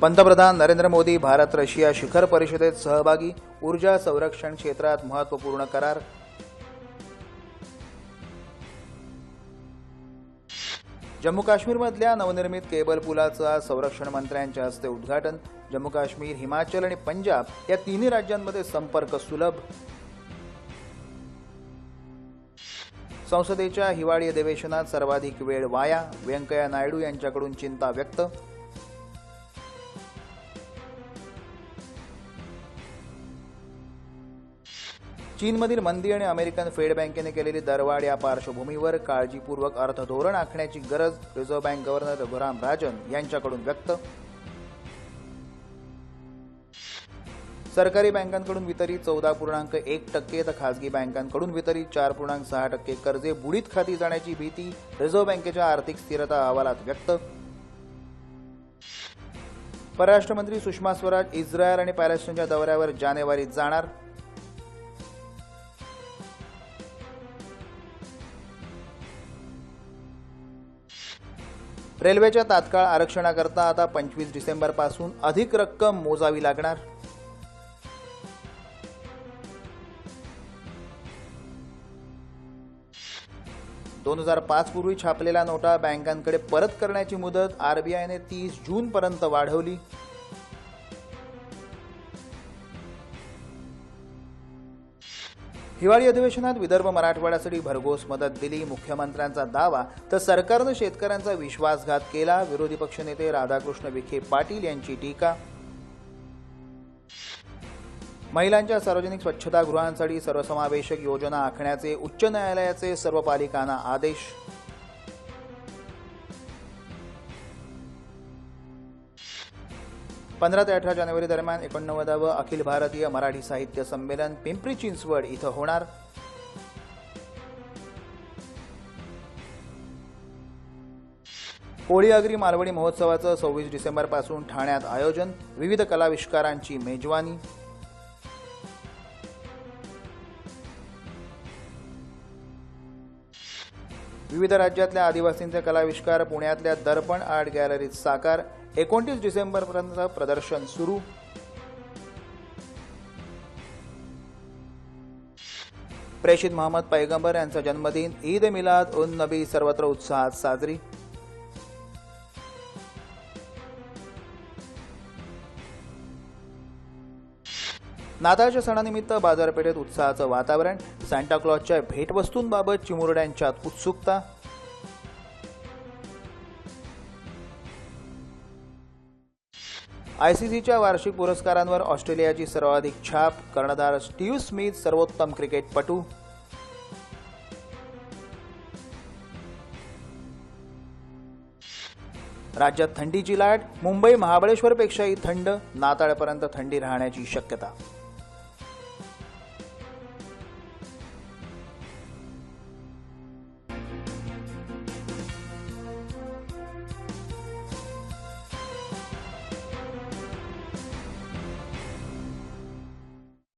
पंतप्रधान नरेंद्र मोदी भारत रशिया शिखर परिषदेत सहभागी ऊर्जा संरक्षण क्षेत्रात महत्त्वपूर्ण करार. जम्मू काश्मीरमधल्या नवनिर्मित केबल पुलाचं आज संरक्षण मंत्र्यांच्या हस्ते उद्घाटन. जम्मू काश्मीर हिमाचल आणि पंजाब या तिन्ही राज्यांमध्ये संपर्क सुलभ. संसदेच्या हिवाळी अधिवेशनात सर्वाधिक वेळ वाया व्यंकय्या नायडू यांच्याकडून चिंता व्यक्त. चीनमधील मंदी आणि अमेरिकन फेड बँकेने केलेली दरवाढ या पार्श्वभूमीवर काळजीपूर्वक अर्थधोरण आखण्याची गरज reserve bank governor Raghuram Rajan यांच्याकडून व्यक्त. सरकारी बँकांकडून वितरित चौदा पूर्णांक एक टक्के तर खासगी बँकांकडून वितरित चार पूर्णांक सहा टक्के कर्जे बुडीत खाती जाण्याची भीती रिझर्व्ह बँकेच्या आर्थिक स्थिरता अहवालात व्यक्त. परराष्ट्र मंत्री सुषमा स्वराज इस्रायल आणि पॅलेस्टाईनच्या दौऱ्यावर जानेवारीत जाणार. रेल्वेच्या तात्काळ आरक्षणाकरता आता पंचवीस डिसेंबरपासून अधिक रक्कम मोजावी लागणार. दोन हजार पाच पूर्वी छापलेल्या नोटा बँकांकडे परत करण्याची मुदत आरबीआयने तीस जूनपर्यंत वाढवली. हिवाळी अधिवेशनात विदर्भ मराठवाड्यासाठी भरघोस मदत दिली. मुख्यमंत्र्यांचा दावा तर सरकारनं शेतकऱ्यांचा विश्वासघात केला. विरोधी पक्षनेते राधाकृष्ण विखे पाटील यांची टीका. महिलांच्या सार्वजनिक स्वच्छतागृहांसाठी सर्वसमावेशक योजना आखण्याचे उच्च न्यायालयाचे सर्व पालिकांना आदेश. पंधरा ते अठरा जानेवारी दरम्यान एकोणनव्वदावं अखिल भारतीय मराठी साहित्य संमेलन पिंपरी चिंचवड इथं होणार. कोळी अग्री मालवणी महोत्सवाचं सव्वीस डिसेंबरपासून ठाण्यात आयोजन. विविध कलाविष्कारांची मेजवानी. विविध राज्यातल्या आदिवासींचे कलाविष्कार पुण्यातल्या दर्पण आर्ट गॅलरीत साकार. एकोणतीस डिसेंबरपर्यंत प्रदर्शन सुरू. प्रेषित मोहम्मद पैगंबर यांचा जन्मदिन ईद मिलाद उन नबी सर्वत्र उत्साहात साजरी. नाताळच्या सणानिमित्त बाजारपेठेत उत्साहाचं वातावरण. सँटाक्लॉजच्या भेटवस्तूंबाबत चिमुरड्यांच्यात उत्सुकता? आयसीसीच्या वार्षिक पुरस्कारांवर ऑस्ट्रेलियाची सर्वाधिक छाप कर्णधार स्टीव्ह स्मिथ सर्वोत्तम क्रिकेटपटू? राज्यात थंडीची लाट मुंबई महाबळेश्वरपेक्षाही थंड नाताळपर्यंत थंडी राहण्याची शक्यता.